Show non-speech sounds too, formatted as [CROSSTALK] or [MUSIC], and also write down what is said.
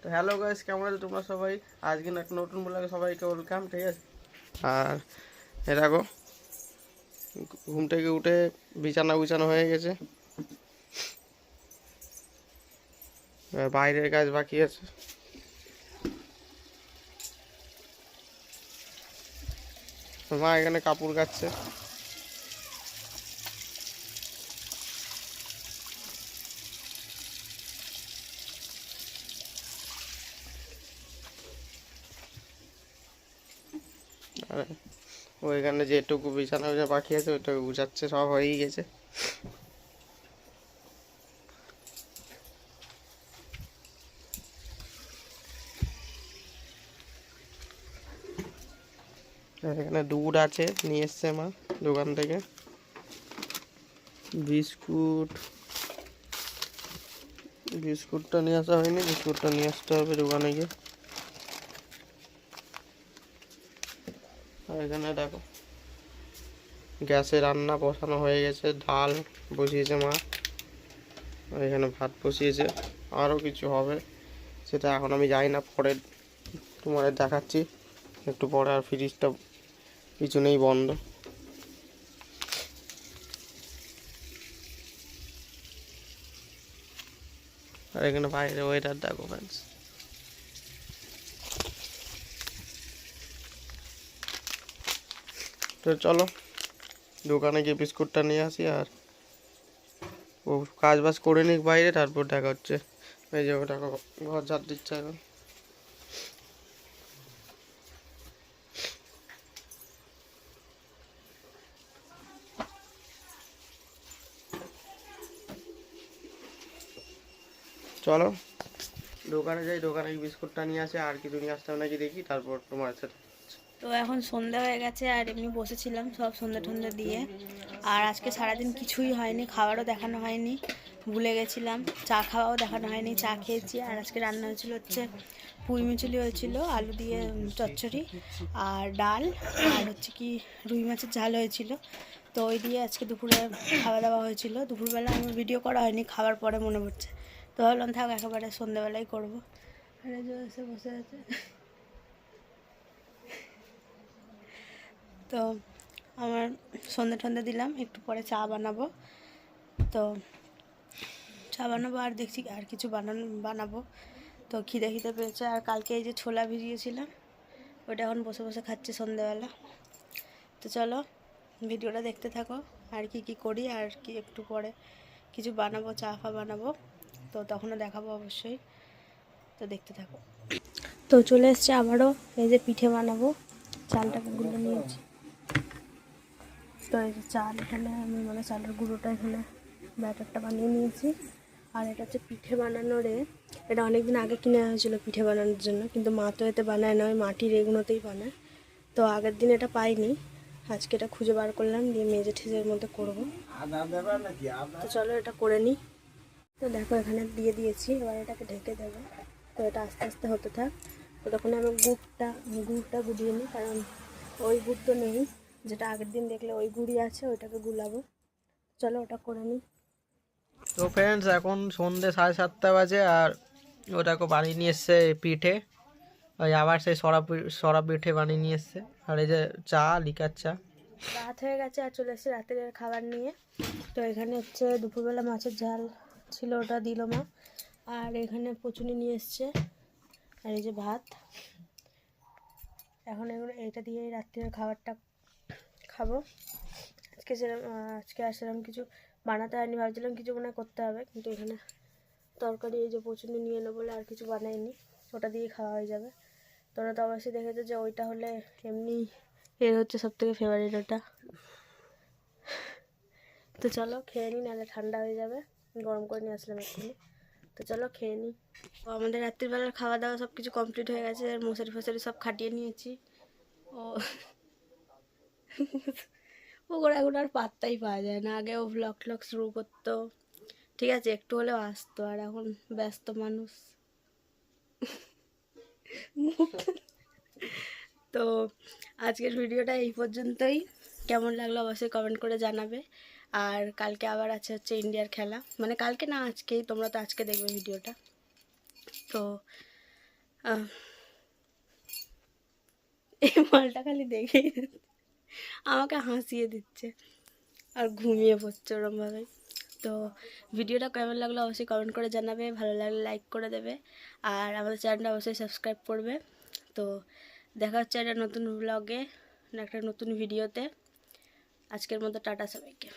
তো hello guys, কেমন আছো তোমরা সবাই? আজকে একটা নতুন ব্লগে সবাইকে ওয়েলকাম ঠিক আছে? আর এ দেখো, ঘুম থেকে উঠে বিছানা গুছানো হয়ে গেছে। বাইরের কাজ বাকি আছে। মা এখানে কাপড় কাচ্ছে। ওইখানে যেটুকু বিছানা বিছানা বাকি আছে, ওইটুকু গুছাচ্ছে, সব হয়েই গেছে। এখানে দুধ আছে, নিয়ে এসছে মা দোকান থেকে। বিস্কুট। বিস্কুটটা নিয়ে আসা হয়নি, বিস্কুটটা নিয়ে আসতে হবে দোকানে গিয়ে। আর এখানে দেখো, গ্যাসে রান্না বসানো হয়ে গেছে, ডাল বসিয়েছে মা, আর এখানে ভাত বসিয়েছে আরও কিছু হবে, সেটা এখন আমি যাই না, পরে তোমাদের দেখাচ্ছি, একটু পরে আর ফ্রিজটা পিছনেই বন্ধ। আর এখানে বাইরে ওয়েদার দেখো ফ্রেন্ডস তো চলো, দোকানে গিয়ে বিস্কুটটা নিয়ে আসি আর ও কাজ বাজ করে নিক বাইরে, তারপর দেখা হচ্ছে। এই যে ওটা ঘর ঝাড় দিচ্ছে এখন। চলো, দোকানে যাই, দোকানে বিস্কুটটা নিয়ে আসে, আর কিছু নিয়ে আসতে হবে নাকি দেখি, তারপর তোমার সাথে। তো এখন সন্ধ্যা হয়ে গেছে আর এমনি বসেছিলাম সব সন্ধ্যা টন্ধা দিয়ে। আর আজকে সারাদিন কিছুই হয়নি, খাবারও দেখানো হয়নি, ভুলে গেছিলাম। চা খাওয়াও দেখানো হয়নি, চা খেয়েছি। আর আজকে রান্না হয়েছিল হচ্ছে পুঁই মিচুলি হয়েছিল, আলু দিয়ে চচ্চড়ি আর ডাল আর হচ্ছে কি রুই মাছের ঝাল হয়েছিল। তো ওই দিয়ে আজকে দুপুরে খাওয়া দাওয়া হয়েছিল। দুপুরবেলা আমার ভিডিও করা হয়নি, খাবার পরে মনে পড়ছে। তো ভাবলাম থাক, একেবারে সন্ধ্যেবেলায় করব। আর এসে বসে আছে। তো আমার সন্ধ্যে টন্ধে দিলাম, একটু পরে চা বানাবো। তো চা বানাবো আর দেখছি আর কিছু বানানো, বানাবো। তো খিদে খিদে পেয়েছে আর কালকে এই যে ছোলা ভিজিয়েছিলাম, ওটা এখন বসে বসে খাচ্ছি সন্ধ্যেবেলা। তো চলো ভিডিওটা দেখতে থাকো, আর কি কি করি আর কি একটু পরে কিছু বানাবো, চা ফা বানাবো। তো তখনও দেখাবো অবশ্যই। তো দেখতে থাকো। তো চলে এসছে আবারও এই যে পিঠে বানাবো চালটাকে গুলো নিয়েছি। তো এই যে চাল এখানে আমি মানে চালের গুঁড়োটা এখানে ব্যাটারটা বানিয়ে নিয়েছি। আর এটা হচ্ছে পিঠে বানানোরে এটা অনেক দিন আগে কিনে হয়েছিল পিঠে বানানোর জন্য, কিন্তু মা তো এতে বানায় না, ওই মাটির এগুলোতেই বানায়। তো আগের দিন এটা পাইনি, আজকে এটা খুঁজে বার করলাম, দিয়ে মেজে ঠেজের মধ্যে করব। তো চলো এটা করে নিই তো দেখো এখানে দিয়ে দিয়েছি, এবার এটাকে ঢেকে দেবো। তো এটা আস্তে আস্তে হতে থাক। তো তখন আমি গুড়টা গুড়টা গুলিয়ে নিই কারণ ওই গুড় তো নেই। যেটা আগের দিন দেখলে ওই গুড়ি আছে ওইটাকে গুলাবো। চলো ওটা করে নিই। তো ফ্রেন্ডস এখন সন্ধে সাড়ে সাতটা বাজে আর ওটাকে বানিয়ে নিয়ে এসছে পিঠে। ওই আবার সেই সরা সরা পিঠে বানিয়ে নিয়ে এসছে। আর এই যে চা লিকার চা। রাত হয়ে গেছে আর চলে এসেছি রাতের খাবার নিয়ে। তো এখানে হচ্ছে দুপুরবেলা মাছের ঝাল ছিল ওটা দিল মা। আর এখানে পচুনি নিয়ে এসছে। আর এই যে ভাত। এখন এগুলো এইটা দিয়ে রাত্রের খাবারটা খাব। আজকে সেরকম আজকে আর সেরকম কিছু বানাতে হয়নি, ভাবছিলাম কিছু মনে করতে হবে, কিন্তু এখানে তরকারি এই যে পচুনি নিয়ে এলো বলে আর কিছু বানাইনি, ওটা দিয়ে খাওয়া হয়ে যাবে। তোমরা তো অবশ্যই দেখেছ যে ওইটা হলে এমনি এর হচ্ছে সব থেকে ফেভারিট ওটা। তো চলো খেয়ে নিই নাহলে ঠান্ডা হয়ে যাবে, গরম করে নিয়ে আসলাম এক্ষুনি। তো চলো খেয়ে নিই আমাদের রাত্রিবেলার খাওয়া দাওয়া সব কিছু কমপ্লিট হয়ে গেছে মশারি ফসারি সব খাটিয়ে নিয়েছি। ও [LAUGHS] ও করে এখন আর পাত্তাই পাওয়া যায় না। আগে ও ভ্লগ ট্লগ শুরু করতো। ঠিক আছে, একটু হলেও আসতো, আর এখন ব্যস্ত মানুষ। [LAUGHS] তো আজকের ভিডিওটা এই পর্যন্তই। কেমন লাগল অবশ্যই কমেন্ট করে জানাবে। আর কালকে আবার আছে হচ্ছে ইন্ডিয়ার খেলা। মানে কালকে না, আজকেই। তোমরা তো আজকে দেখবে ভিডিওটা। তো এই মালটা খালি দেখেই আমাকে হাসিয়ে দিচ্ছে। আর ঘুমিয়ে পড়ছে ওরমভাবে তো ভিডিওটা কেমন লাগল অবশ্যই কমেন্ট করে জানাবে। ভালো লাগলে লাইক করে দেবে। আর আমাদের চ্যানেলটা অবশ্যই সাবস্ক্রাইব করবে। তো দেখা হচ্ছে একটা নতুন ব্লগে একটা নতুন ভিডিওতে আজকের মতো টাটা সবাইকে।